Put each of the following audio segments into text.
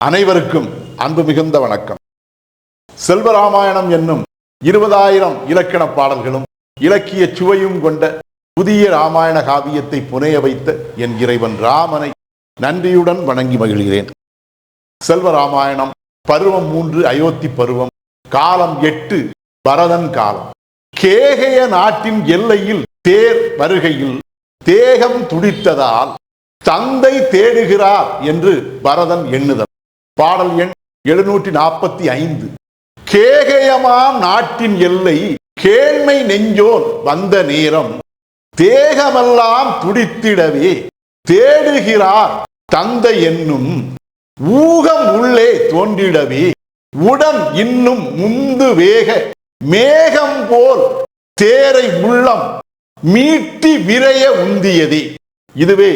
அனைவருக்கும் அன்பு மிகுந்த வணக்கம். செல்வராமாயணம் என்னும் இருபதாயிரம் இலக்கண பாடல்களும் இலக்கிய சுவையும் கொண்ட புதிய ராமாயண காவியத்தை புனைய வைத்த என் இறைவன் ராமனை நன்றியுடன் வணங்கி மகிழ்கிறேன். செல்வராமாயணம் பருவம் மூன்று அயோத்தி பருவம் காலம் எட்டு பரதன் காலம். கேகய நாட்டின் எல்லையில் தேர் வருகையில் தேகம் துடித்ததால் தந்தை தேடுகிறார் என்று பரதன் எண்ணுதல். பாடல் எண் எழுநூற்றி நாற்பத்தி ஐந்து கேகயமாம் நாட்டின் எல்லை கேழ்மை நெஞ்சோன் வந்த நேரம் தேகமெல்லாம் துடித்திடவே தேடுகிறார் தந்தை என்னும் ஊகம் உள்ளே தோன்றிடவே உடன் இன்னும் முந்து வேக மேகம் போல் தேரை உள்ளம் மீட்டி விரைய உந்தியதே. இதுவே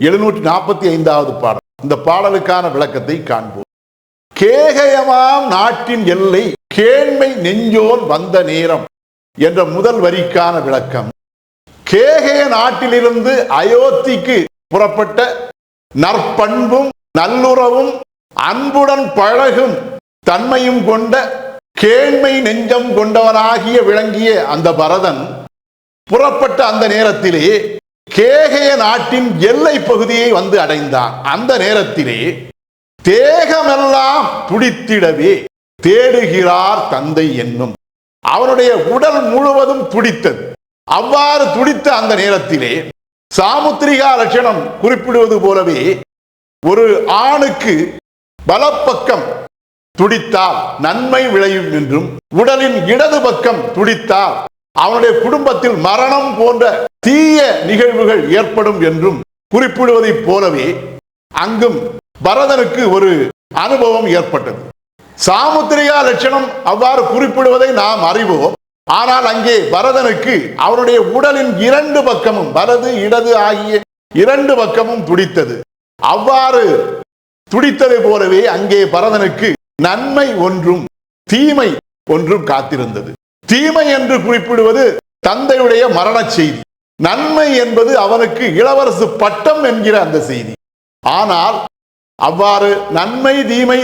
எழுநூற்றி நாற்பத்தி ஐந்தாவது பாடல். இந்த பாடலுக்கான விளக்கத்தை காண்போம். கேகயமாம் நாட்டின் எல்லை கேண்மை நெஞ்சோன் வந்த நேரம் என்ற முதல் வரிக்கான விளக்கம். கேகய நாட்டிலிருந்து அயோத்திக்கு புறப்பட்ட நற்பண்பும் நல்லுறவும் அன்புடன் பழகும் தன்மையும் கொண்ட கேண்மை நெஞ்சம் கொண்டவனாகிய விளங்கிய அந்த பரதன் புறப்பட்ட அந்த நேரத்திலே கேகய நாட்டின் எல்லை பகுதியை வந்து அடைந்தான். அந்த நேரத்திலே தேகமெல்லாம் துடித்திடவே தேடுகிறார் தந்தை என்னும். அவனுடைய உடல் முழுவதும் துடித்தது. அவ்வாறு துடித்த அந்த நேரத்திலே சாமுத்திரிகா லட்சணம் குறிப்பிடுவது போலவே ஒரு ஆணுக்கு வலப்பக்கம் துடித்தால் நன்மை விளையும் என்றும் உடலின் இடது பக்கம் துடித்தால் அவனுடைய குடும்பத்தில் மரணம் போன்ற தீய நிகழ்வுகள் ஏற்படும் என்றும் குறிப்பிடுவதைப் போலவே அங்கும் பரதனுக்கு ஒரு அனுபவம் ஏற்பட்டது. சாமுத்திரிகா லட்சணம் அவ்வாறு குறிப்பிடுவதை நாம் அறிவோம். ஆனால் அங்கே பரதனுக்கு அவருடைய உடலின் இரண்டு பக்கமும் வலது இடது ஆகிய இரண்டு பக்கமும் துடித்தது. அவ்வாறு துடித்ததை போலவே அங்கே பரதனுக்கு நன்மை ஒன்றும் தீமை ஒன்றும் காத்திருந்தது. தீமை என்று குறிப்பிடுவது தந்தையுடைய மரண செய்தி. நன்மை என்பது அவனுக்கு இளவரசு பட்டம் என்கிற அந்த செய்தி. ஆனால் அவ்வாறு நன்மை தீமை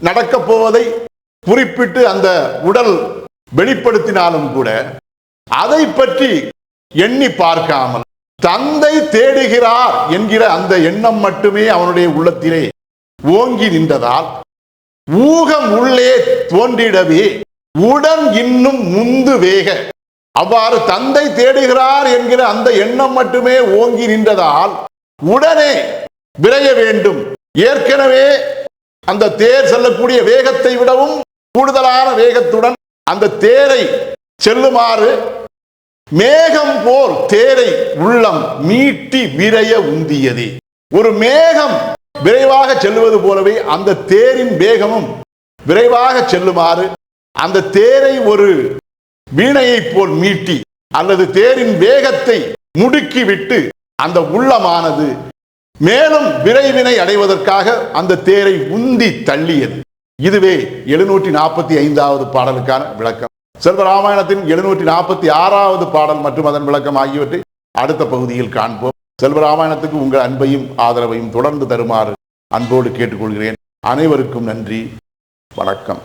நடக்கப் போவதை குறிப்பிட்டு அந்த உடல் வெளிப்படுத்தினாலும் கூட அதை பற்றி எண்ணி பார்க்காமல் தந்தை தேடுகிறார் என்கிற அந்த எண்ணம் மட்டுமே அவனுடைய உள்ளத்திலே ஓங்கி நின்றதால் ஊகம் உள்ளே தோன்றிடவே உடன் இன்னும் முந்து வேக. அவ்வாறு தந்தை தேடுகிறார் என்கிற அந்த எண்ணம் மட்டுமே ஓங்கி நின்றதால் உடனே விரைய வேண்டும். ஏற்கனவே அந்த தேர் செல்லக்கூடிய வேகத்தை விடவும் கூடுதலான வேகத்துடன் அந்த தேரை செல்லுமாறு மேகம் போல் தேரை உள்ளம் மீட்டி விரைய உந்தியது. ஒரு மேகம் விரைவாக செல்லுவது போலவே அந்த தேரின் வேகமும் விரைவாக செல்லுமாறு அந்த தேரை ஒரு வீணையைப் போல் மீட்டி அல்லது தேரின் வேகத்தை முடுக்கிவிட்டு அந்த உள்ளமானது மேலும் விரைவினை அடைவதற்காக அந்த தேரை உந்தி தள்ளியது. இதுவே எழுநூற்றி நாற்பத்தி ஐந்தாவது பாடலுக்கான விளக்கம். செல்வராமாயணத்தின் எழுநூற்றி நாற்பத்தி ஆறாவது பாடல் மற்றும் அதன் விளக்கம் ஆகியவற்றை அடுத்த பகுதியில் காண்போம். செல்வராமாயணத்துக்கு உங்கள் அன்பையும் ஆதரவையும் தொடர்ந்து தருமாறு அன்போடு கேட்டுக்கொள்கிறேன். அனைவருக்கும் நன்றி. வணக்கம்.